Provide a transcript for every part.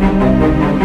Thank you.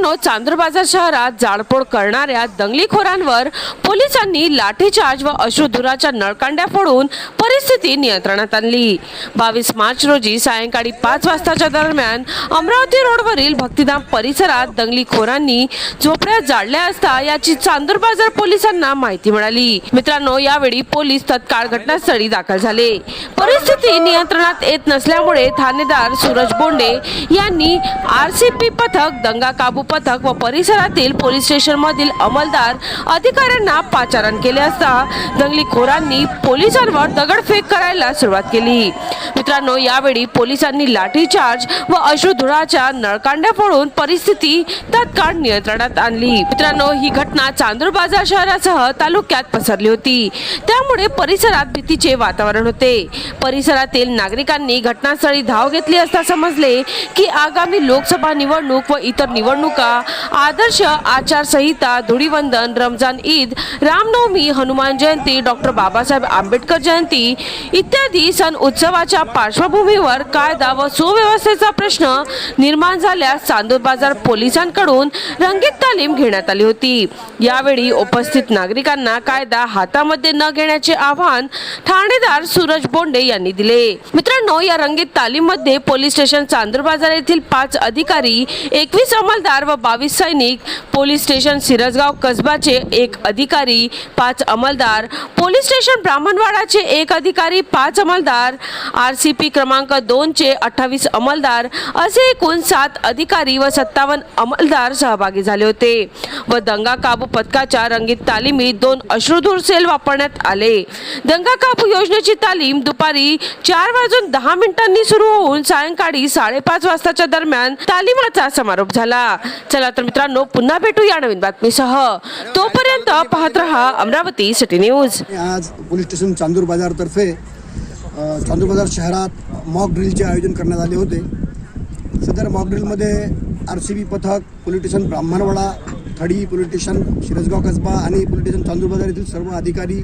मित्रांनो चांदूर बाजार शहरात जाळपोळ करणाऱ्या दंगलीखोरांवर पोलिसांनी लाठीचार्ज व अश्रुधुराच्या नळकांड्या फोडून परिस्थिती नियंत्रणात आणली. बावीस मार्च रोजी सायंकाळी पाच वाजताच्या दरम्यान अमरावती रोडवरील भक्तिधाम परिसरात दंगलीखोरांनी झोपड्या जाळल्या असता याची चांदूर बाजार पोलिसांना माहिती मिळाली. मित्रांनो यावेळी पोलीस तत्काळ घटनास्थळी दाखल झाले. परिस्थिती नियंत्रणात येत नसल्यामुळे ठाणेदार सूरज बोंडे यांनी आरसीपी पथक दंगा काबू पथक व परिसरातील पोलीस स्टेशन मधील अंमलदार अधिकाऱ्यांना पाचारण केले असता दंगलीखोरांनी पोलिसांवर दगडफेक करायला सुरुवात केली. मित्रांनो यावेळी पोलिसांनी लाठीचार्ज व अश्रुधुराच्या नळकांड्या फोडून परिस्थिती तत्काळ नियंत्रणात आणली. मित्रांनो ही घटना चांदूर बाजार शहरासह तालुक्यात पसरली होती. त्यामुळे परिसरात भीतीचे वातावरण होते. परिसरातील नागरिकांनी घटनास्थळी धाव घेतली असता समजले की आगामी लोकसभा निवडणूक व इतर निवडणूक आदर्श आचारसंहिता धुळीवंदन रमजान ईद रामनवमी हनुमान जयंती डॉक्टर बाबासाहेब आंबेडकर जयंती इत्यादी सण उत्सवाच्या पार्श्वभूमीवर कायदा व सुव्यवस्थेचा प्रश्न निर्माण झाल्यास चांदूर बाजार पोलिसांकडून रंगीत तालीम घेण्यात आली होती. यावेळी उपस्थित नागरिकांना कायदा हातामध्ये न घेण्याचे आव्हान ठाणेदार सूरज बोंडे यांनी दिले. मित्रांनो या रंगीत तालीममध्ये पोलीस स्टेशन चांदूर बाजार येथील पाच अधिकारी एकवीस अंमलदार व बावीस सैनिक पोलीस स्टेशन सिरसगाव कसबाचे एक अधिकारी पाच अंमलदार. पोलीस स्टेशन ब्राह्मणवाडाचे एक अधिकारी पाच अंमलदार. आर सी पी क्रमांक दोनचे अठ्ठावीस अंमलदार. असे एकूण सात अधिकारी व सत्तावन्न अंमलदार सहभागी झाले होते. व दंगा काबू पथकाच्या रंगीत तालीमीत दोन अश्रुधूर सेल वापरण्यात आले. दंगा काबू योजनेची तालीम दुपारी चार वाजून दहा मिनिटांनी सुरू होऊन सायंकाळी साडेपाच वाजताच्या दरम्यान तालिमाचा समारोप झाला. चला तर मित्रांनो पुन्हा भेटू या नवीन बातमीसह. तोपर्यंत पाहत रहा अमरावती सिटी न्यूज. आज पोलीस स्टेशन चांदूर बाजारतर्फे तर्फे चांदूर बाजार शहरात मॉक ड्रिलचे आयोजन करण्यात आले होते. सदर मॉक ड्रिलमध्ये आर सी बी पथक police station Brahmanwada Thadi police station Shirasgaon Kasba आणि पोलीस स्टेशन चांदूर येथील सर्व अधिकारी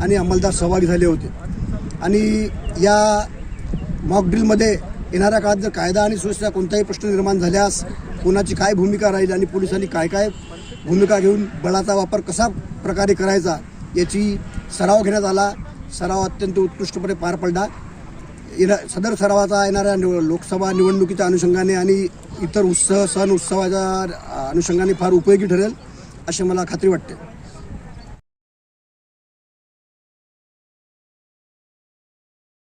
आणि अंमलदार सहभागी झाले होते. आणि या मॉक ड्रिलमध्ये येणाऱ्या काळात जर कायदा आणि सुव्यवस्था कोणताही प्रश्न निर्माण झाल्यास कोणाची काय भूमिका राहील आणि पोलिसांनी काय काय भूमिका घेऊन बळाचा वापर कसा प्रकारे करायचा याची सराव घेण्यात आला. सराव अत्यंत उत्कृष्टपणे पार पडला. येणार सदर सरावाचा येणाऱ्या निव लोकसभा निवडणुकीच्या अनुषंगाने आणि इतर उत्सव सण उत्सवाच्या अनुषंगाने फार उपयोगी ठरेल अशी मला खात्री वाटते.